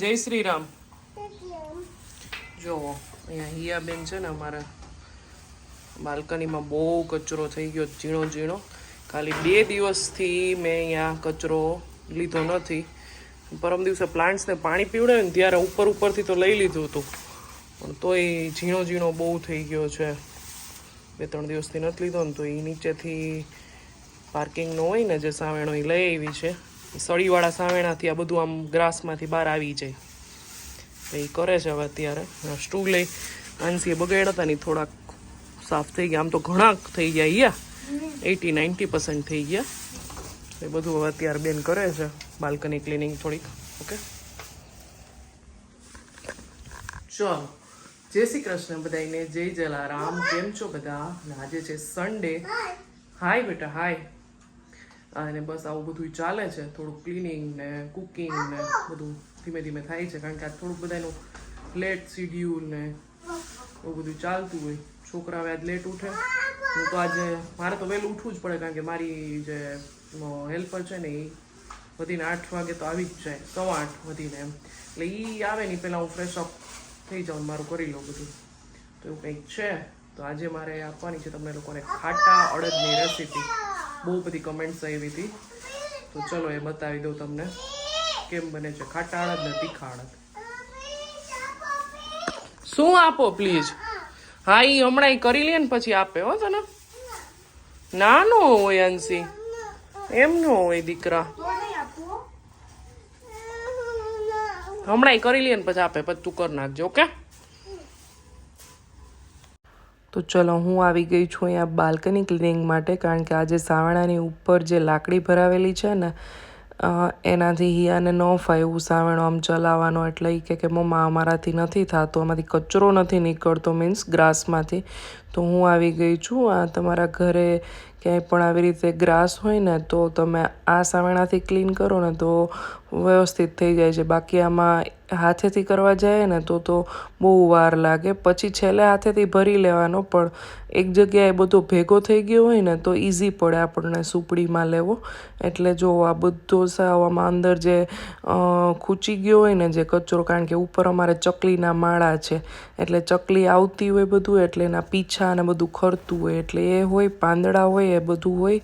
જય શ્રી રામ જુઓ અહીંયા હિયાબેન છે ને અમારા બાલ્કનીમાં બહુ કચરો થઈ ગયો ઝીણો ઝીણો. ખાલી બે દિવસથી મેં અહીંયા કચરો લીધો નથી. પરમ દિવસે પ્લાન્ટ્સને પાણી પીવડાવ્યું ને ત્યારે ઉપર ઉપરથી તો લઈ લીધું હતું. પણ તોય ઝીણો ઝીણો બહુ થઈ ગયો છે. બે ત્રણ દિવસથી નથી લીધો ને તો એ નીચેથી પાર્કિંગનો હોય ને જે સાવેણો એ લઈ આવી છે. સળીવાળા સાવેણાથી આ બધું આમ ગ્રાસમાંથી બહાર આવી જાય. એ કરે છે હવે અત્યારે. સ્ટૂલ લઈ આંસીએ બગાડ્યા હતા ને થોડાક સાફ થઈ ગયા. આમ તો ઘણા થઈ ગયા યા એટી નાઇન્ટી પર્સન્ટ થઈ ગયા. એ બધું હવે અત્યારે બેન કરે છે. બાલ્કની ક્લિનિંગ થોડીક. ઓકે? ચલો. જય શ્રી કૃષ્ણ બધાને જય જલારામ. કેમ છો બધા? આજે છે સન્ડે હાય બેટા હાય અને બસ આવું બધું ચાલે છે. થોડું ક્લિનિંગ ને કુકિંગ ને બધું ધીમે ધીમે થાય છે. કારણ કે આ થોડુંક બધાનું લેટ શિડ્યુલ ને એવું બધું ચાલતું હોય. છોકરા આજ લેટ ઉઠે. હું તો આજે, મારે તો વહેલું ઉઠવું જ પડે કારણ કે મારી જે હેલ્પર છે ને એ વધીને આઠ વાગે તો આવી જ જાય. સવા આઠ વધીને એમ. એટલે એ આવે ને પહેલાં હું ફ્રેશ અપ થઈ જાઉં મારું કરી લઉં બધું. તો એવું કંઈક છે. તો આજે મારે આપવાની છે તમને લોકોને ખાટા અડદની રેસીપી બહુ બધી કમેન્ટ્સ આવી હતી. તો ચલો એ બતાવી દઉં તમને. કેમ બને છે? ખાટા અડદ ને તીખા અડદ શું આપો પ્લીઝ હા એ હમણાં કરી લે ને પછી આપે, હો, તને. નાનો હોય, અંશી. એમ નો હોય, દીકરા. હમણાં કરી લે ને પછી આપે, પછી તું કરી નાખજો, ઓકે? તો ચલો હું આવી ગઈ છું અહીંયા બાલ્કની ક્લિનિંગ માટે કારણ કે આજે સાવણાની ઉપર જે લાકડી ભરાવેલી છે ને એનાથી હિયાને ન ફાવ્યું સાવણો આમ ચલાવવાનો. એટલે એ કે મમ્મા અમારાથી નથી થતો, આમાંથી કચરો નથી નીકળતો મીન્સ ગ્રાસમાંથી. તો હું આવી ગઈ છું, આ તમારા ઘરે ક્યાંય પણ આવી રીતે ગ્રાસ હોય ને, તો તમે આ સાવણાથી ક્લીન કરો ને તો વ્યવસ્થિત થઈ જાય છે. બાકી આમાં હાથેથી કરવા જઈએ ને તો તો બહુ વાર લાગે. પછી છેલ્લે હાથેથી ભરી લેવાનો, પણ એક જગ્યાએ બધો ભેગો થઈ ગયો હોય ને તો ઇઝી પડે આપણને સુપડીમાં લેવો. એટલે જો આ બધો સાવ આમાં અંદર જે ખૂંચી ગયો હોય ને જે કચરો, કારણ કે ઉપર અમારે ચકલીના માળા છે, એટલે ચકલી આવતી હોય બધું, એટલે એના પીછા ને બધું ખરતું હોય, એટલે એ હોય, પાંદડા હોય, એ બધું હોય.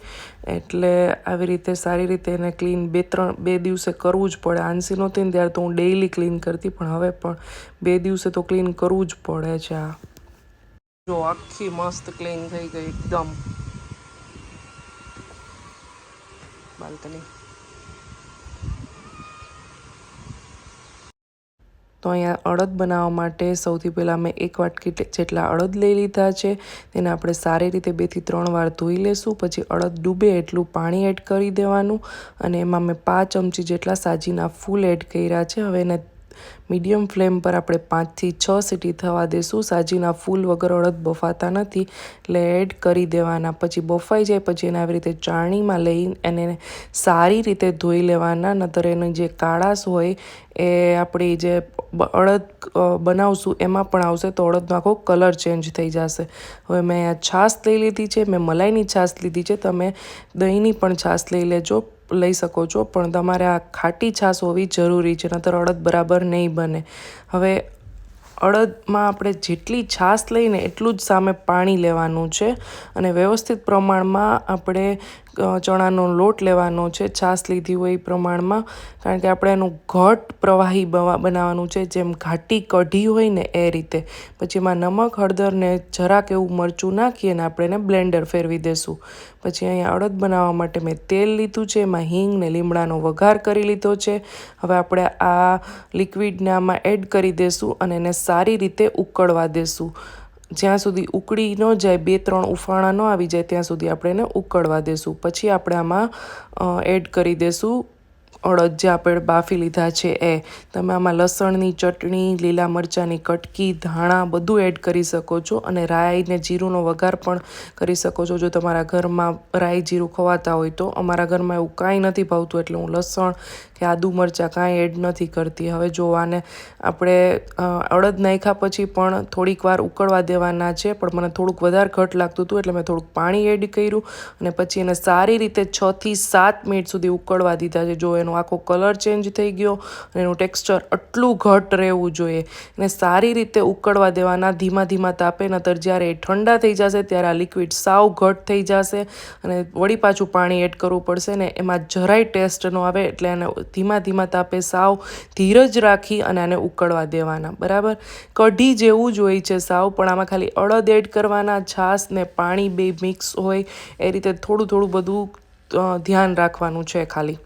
એટલે આવી રીતે સારી રીતે એને ક્લીન બે ત્રણ, બે દિવસે કરવું જ પડે. આંસી નહોતી ને ત્યારે તો હું ડેઈલી ક્લીન કરતી પણ હવે પણ બે દિવસે તો ક્લીન કરવું જ પડે છે આ. જો આખી મસ્ત ક્લીન થઈ ગઈ એકદમ. બાલ્કની. તો અહીંયા અડદ બનાવવા માટે સૌથી પહેલાં મેં એક વાટકી જેટલા અડદ લઈ લીધા છે તેને આપણે સારી રીતે બેથી ત્રણ વાર ધોઈ લેશું પછી અડદ ડૂબે એટલું પાણી એડ કરી દેવાનું અને એમાં મેં પાંચ ચમચી જેટલા સાજીના ફૂલ એડ કર્યા છે હવે એને મીડિયમ ફ્લેમ પર આપણે પાંચથી છ સીટી થવા દેશું. સાજીના ફૂલ વગર અડદ બફાતા નથી. એટલે એડ કરી દેવાના. પછી બફાઈ જાય, પછી એને આવી રીતે ચાણીમાં લઈ એને સારી રીતે ધોઈ લેવાના. નતર એનો જે કાળાશ હોય, એ આપણી જે અડદ બનાવશું, એમાં પણ આવશે તો અડદનો આખો કલર ચેન્જ થઈ જશે. હવે મેં અહીંયા છાશ લઈ લીધી છે. મેં મલાઈની છાશ લીધી છે. તમે દહીંની પણ છાશ લઈ લેજો. લઈ શકો છો, પણ તમારે આ ખાટી છાશ હોવી જરૂરી છે, નતર અડદ બરાબર નહીં બને. હવે અડદમાં આપણે જેટલી છાશ લઈને એટલું જ સામે પાણી લેવાનું છે અને વ્યવસ્થિત પ્રમાણમાં આપણે ચણાનો લોટ લેવાનો છે, છાશ લીધી હોય એ પ્રમાણમાં, કારણ કે આપણે એનું ઘટ પ્રવાહી બનાવવાનું છે, જેમ ઘાટી કઢી હોય ને એ રીતે. પછી એમાં નમક હળદરને જરાક એવું મરચું નાખી અને આપણે એને બ્લેન્ડર ફેરવી દેશું. પછી અહીંયા અડદ બનાવવા માટે મેં તેલ લીધું છે, એમાં હિંગ ને લીમડાનો વઘાર કરી લીધો છે. હવે આપણે આ લિક્વિડને આમાં એડ કરી દેશું અને એને સારી રીતે ઉકળવા દેશું. જ્યાં સુધી ઉકળી ન જાય, બે, ત્રણ ઉફાણા ન આવી જાય, ત્યાં સુધી આપણે એને ઉકળવા દેશું. પછી આપણે આમાં એડ કરી દેશું અડદ જે આપણે બાફી લીધા છે એ. તમે આમાં લસણની ચટણી, લીલા મરચાંની કટકી, ધાણા બધું એડ કરી શકો છો અને રાઈને જીરુંનો વઘાર પણ કરી શકો છો. જો તમારા ઘરમાં રાઈ જીરું ખવાતા હોય તો અમારા ઘરમાં એવું કાંઈ નથી ભાવતું એટલે હું લસણ કે આદુ મરચાં કાંઈ એડ નથી કરતી. હવે જો આને આપણે અડદ નાખ્યા પછી પણ થોડીક વાર ઉકળવા દેવાના છે, પણ મને થોડુંક વધારે ઘટ લાગતું હતું એટલે મેં થોડુંક પાણી એડ કર્યું અને પછી એને સારી રીતે છથી સાત મિનિટ સુધી ઉકળવા દીધા છે. જો એનો આખો કલર ચેન્જ થઈ ગયો અને એનું ટેક્સચર આટલું ઘટ રહેવું જોઈએ. એને સારી રીતે ઉકળવા દેવાના ધીમા ધીમા તાપે, નતર જ્યારે એ ઠંડા થઈ જશે ત્યારે આ લિક્વિડ સાવ ઘટ થઈ જશે અને વળી પાછું પાણી એડ કરવું પડશે ને એમાં જરાય ટેસ્ટ ન આવે એટલે એને ધીમા ધીમા તાપે સાવ ધીરજ રાખી અને આને ઉકળવા દેવાના. બરાબર? કઢી જેવું જ હોય છે સાવ, પણ આમાં ખાલી અડદ એડ કરવાના, છાશ ને પાણી બે મિક્સ હોય, એ રીતે થોડું થોડું બધું ધ્યાન રાખવાનું છે ખાલી.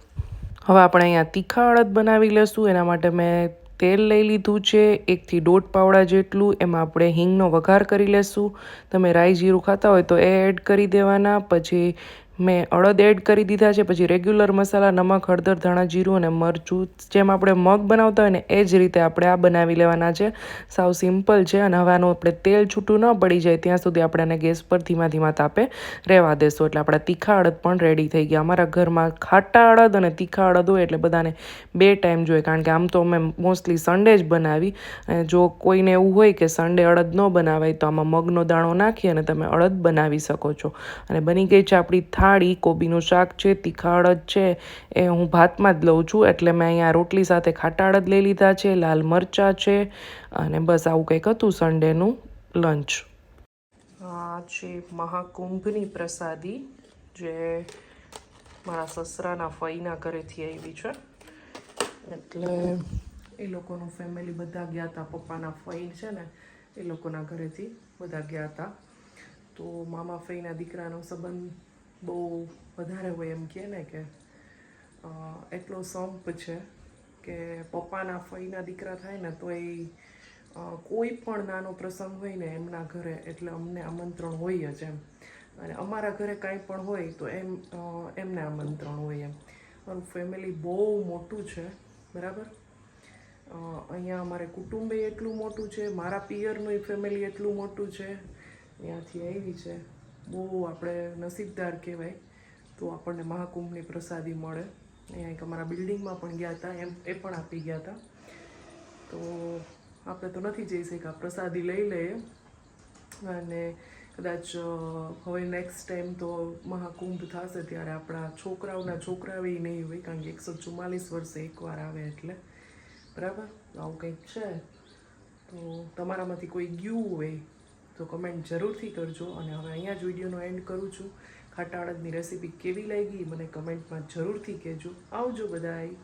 હવે આપણે અહીંયા તીખા અડદ બનાવી લઈશું એના માટે મેં તેલ લઈ લીધું છે, એકથી દોઢ પાવડા જેટલું. એમાં આપણે હિંગનો વઘાર કરી લેશું. તમે રાઈ જીરું ખાતા હોય તો એ એડ કરી દેવાના. પછી મેં અડદ એડ કરી દીધા છે, પછી રેગ્યુલર મસાલા, નમક, હળદર, ધાણા, જીરું અને મરચું જેમ આપણે મગ બનાવતા હોય ને એ જ રીતે આપણે આ બનાવી લેવાના છે. સાવ સિમ્પલ છે અને હવાનું આપણે તેલ છૂટું ન પડી જાય ત્યાં સુધી આપણે એને ગેસ પર ધીમા ધીમા તાપે રહેવા દેશું. એટલે આપણા તીખા અડદ પણ રેડી થઈ ગયા. અમારા ઘરમાં ખાટા અડદ અને તીખા અડદ હોય એટલે બધાને બે ટાઈમ જોઈએ. કારણ કે આમ તો અમે મોસ્ટલી સન્ડે જ બનાવી. અને જો કોઈને એવું હોય કે સન્ડે અડદ ન બનાવાય, તો આમાં મગનો દાણો નાખી અને તમે અડદ બનાવી શકો છો. અને બની ગઈ છે આપણી થાળી, કોબીનું શાક છે, તીખાડ જ છે. એ હું ભાતમાં જ લઉં છું એટલે મેં અહીંયા રોટલી સાથે ખાટાળ જ લઈ લીધા છે, લાલ મરચાં છે અને બસ આવું કંઈક હતું સન્ડેનું લંચ આ છે મહાકુંભની પ્રસાદી જે મારા સસરાના ફઈના ઘરેથી આવી છે. એટલે એ લોકોનું ફેમિલી બધા ગયા હતા પપ્પાના ફઈ છે ને, એ લોકોના ઘરેથી બધા ગયા હતા તો મામા ફઈના દીકરાનો સંબંધ બહુ વધારે હોય એમ કહે ને કે એટલો સંપ છે કે પપ્પાના ફઈના દીકરા થાય ને તો એ કોઈ પણ નાનો પ્રસંગ હોય ને એમના ઘરે, એટલે અમને આમંત્રણ હોય જ એમ. અને અમારા ઘરે કાંઈ પણ હોય તો એમ એમને આમંત્રણ હોય એમ. મારું ફેમિલી બહુ મોટું છે, બરાબર? અહીંયા અમારે કુટુંબે એટલું મોટું છે, મારા પિયરનું ફેમિલી એટલું મોટું છે. ત્યાંથી આવી છે. બહુ આપણે નસીબદાર કહેવાય, તો આપણને મહાકુંભની પ્રસાદી મળે. અહીંયા અમારા બિલ્ડિંગમાં પણ ગયા હતા, એમ, એ પણ આપી ગયા હતા. તો આપણે તો નથી જઈ શક્યા, પ્રસાદી લઈ લઈએ. અને કદાચ હવે નેક્સ્ટ ટાઈમ તો મહાકુંભ થશે ત્યારે આપણા છોકરાઓના છોકરાઓ નહીં હોય, કારણ કે એકસો ચુમ્માલીસ વર્ષે એકવાર આવે એટલે. બરાબર? આવું કંઈક છે. તો તમારામાંથી કોઈ ગયું હોય તો કમેન્ટ જરૂરથી કરજો અને હવે અહીંયા જ વિડીયોનો એન્ડ કરું છું. ખાટા અડદની રેસીપી કેવી લાગી મને કમેન્ટમાં જરૂરથી કહેજો. આવજો બધાય.